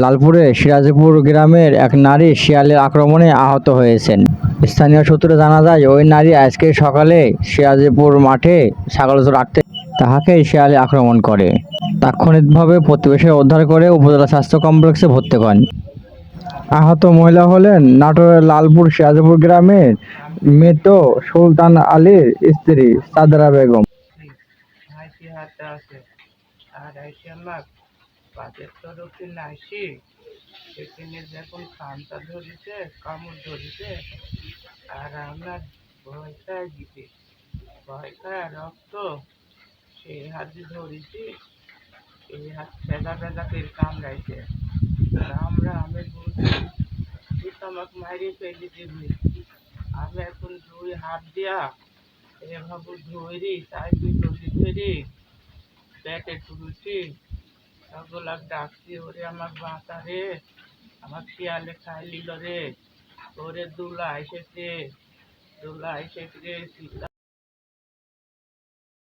লালপুরে সিরাজপুর গ্রামের এক নারী শিয়ালের আক্রমণে আহত হয়েছেন। স্থানীয় সূত্রে জানা যায়, ওই নারী আজকে সকালে সিরাজপুর মাঠে ছাগল রাখতে তাহাকে শিয়ালে আক্রমণ করে। তাৎক্ষণিকভাবে প্রতিবেশী উদ্ধার করে উপজেলা স্বাস্থ্য কমপ্লেক্সে ভর্তি করেন। আহত মহিলা হলেন নাটোরের লালপুর সিরাজপুর গ্রামের মৃত সুলতান আলীর স্ত্রী সাদরা বেগম। পাশের তরফে নাইসি সেখানে যখন খামটা ধরেছে, কামড় ধরেছে, আর আমরা ভয়টায় গেছি ভয়টায় রক্ত, সেই হাতে ধরেছি, এই হাত ভেজা করে কামড়াইছে। আর আমরা আমি বলছি, তুই তো আমাকে মারিয়ে ফেলে দিবি আমি এখন দুই হাত দিয়া এভাবে ধরি তাই তুই ধরি পেটে তুলছি সবগুলা ডাকছি ওরে আমার বাঁচা রে। আমার শিয়ালে খাই লিল রে। ওরে দুলা এসেছে। দুলা এসেছে